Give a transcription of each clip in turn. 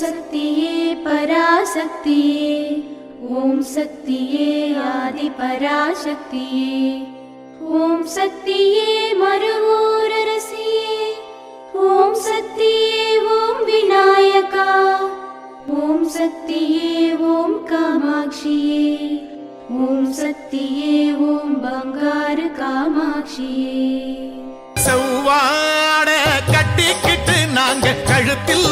சக்தியே பராசக்தியே. ஓம் சக்தியே ஆதி பராசக்தியே. ஓம் சக்தியே மறுவோரரசியே ஓம் சக்தியே ஓம் விநாயகா. ஓம் சக்தியே ஓம் காமாட்சியே. ஓம் சக்தியே ஓம் பங்கார காமாட்சியே. செவ்வாட கட்டிக்கிட்டு நாங்க கழுத்தில்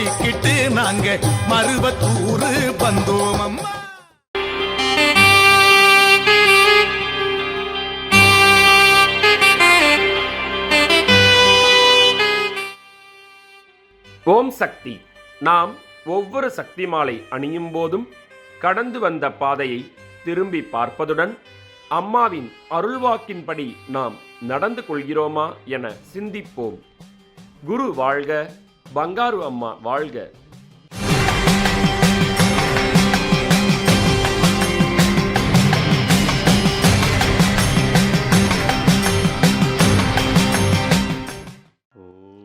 பாடிக்கிட்டு நாங்க மருவத்தூரு வந்தோம் அம்மா. ஓம் சக்தி. நாம் ஒவ்வொரு சக்தி மாலை அணியும் போதும் கடந்து வந்த பாதையை திரும்பி பார்ப்பதுடன் அம்மாவின் அருள்வாக்கின்படி நாம் நடந்து கொள்கிறோமா என சிந்திப்போம். குரு வாழ்க பங்காரு அம்மா வாழ்க.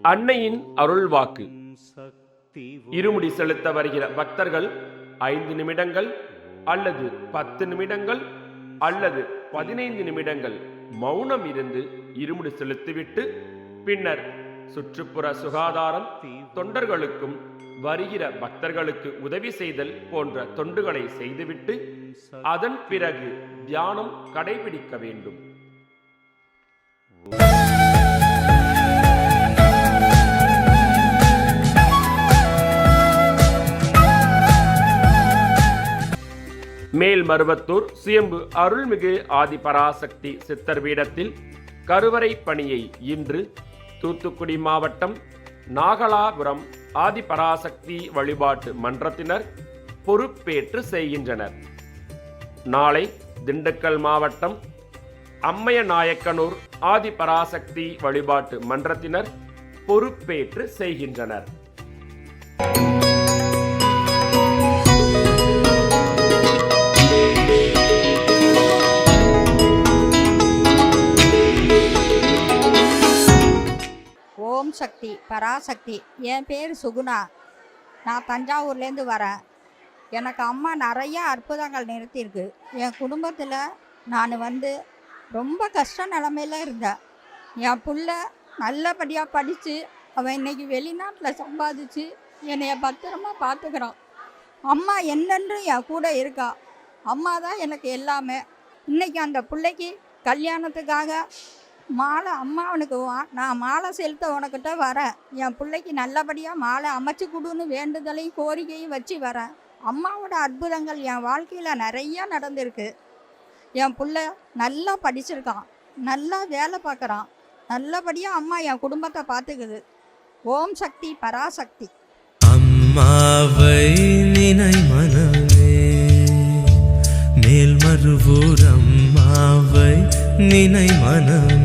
அன்னையின் அருள்வாக்கு இருமுடி செலுத்த வருகிற பக்தர்கள் ஐந்து நிமிடங்கள் அல்லது பத்து நிமிடங்கள் அல்லது பதினைந்து நிமிடங்கள் மௌனம் இருந்து இருமுடி செலுத்திவிட்டு பின்னர் சுற்றுப்புற சுகாதாரம் தொண்டர்களுக்கும் வருகிற பக்தர்களுக்கு உதவி செய்தல் போன்ற தொண்டுகளை செய்துவிட்டு அதன் பிறகு தியானம் கடைபிடிக்க வேண்டும். மேல் மருவத்தூர் சுயம்பு அருள்மிகு ஆதிபராசக்தி சித்தர் பீடத்தில் கருவறை பணியை இன்று தூத்துக்குடி மாவட்டம் நாகலாபுரம் ஆதிபராசக்தி வழிபாட்டு மன்றத்தினர் பொறுப்பேற்று செய்கின்றனர். நாளை திண்டுக்கல் மாவட்டம் அம்மைய நாயக்கனூர் ஆதிபராசக்தி வழிபாட்டு மன்றத்தினர் பொறுப்பேற்று செய்கின்றனர். சக்தி பராசக்தி. என் பேர் சுகுணா. நான் தஞ்சாவூர்லேருந்து வரேன். எனக்கு அம்மா நிறைய அற்புதங்கள் நிறுத்தியிருக்கு. என் குடும்பத்தில் நான் வந்து ரொம்ப கஷ்ட நிலமையில இருந்தேன். என் புள்ள நல்லபடியாக படித்து அவன் இன்னைக்கு வெளிநாட்டில் சம்பாதிச்சு என்னைய பத்திரமா பார்த்துக்கிறான் அம்மா என்னென்று என் கூட இருக்கா. அம்மா தான் எனக்கு எல்லாமே. இன்றைக்கி அந்த பிள்ளைக்கு கல்யாணத்துக்காக மாலை அம்மா அவனுக்கு வா- நான் மாலை செலுத்த உனக்கிட்ட வரேன். என் பிள்ளைக்கு நல்லபடியாக மாலை அமைச்சு கொடுன்னு வேண்டுதலையும் கோரிக்கையும் வச்சு வரேன். அம்மாவோட அற்புதங்கள் என் வாழ்க்கையில் நிறையா நடந்திருக்கு. என் பிள்ளை நல்லா படிச்சிருக்கான். நல்லா வேலை பார்க்குறான். நல்லபடியாக அம்மா என் குடும்பத்தை பார்த்துக்குது. ஓம் சக்தி பராசக்தி. அம்மாவை நினை மனமே மேல்மருவூர் அம்மாவை நினை மனமே.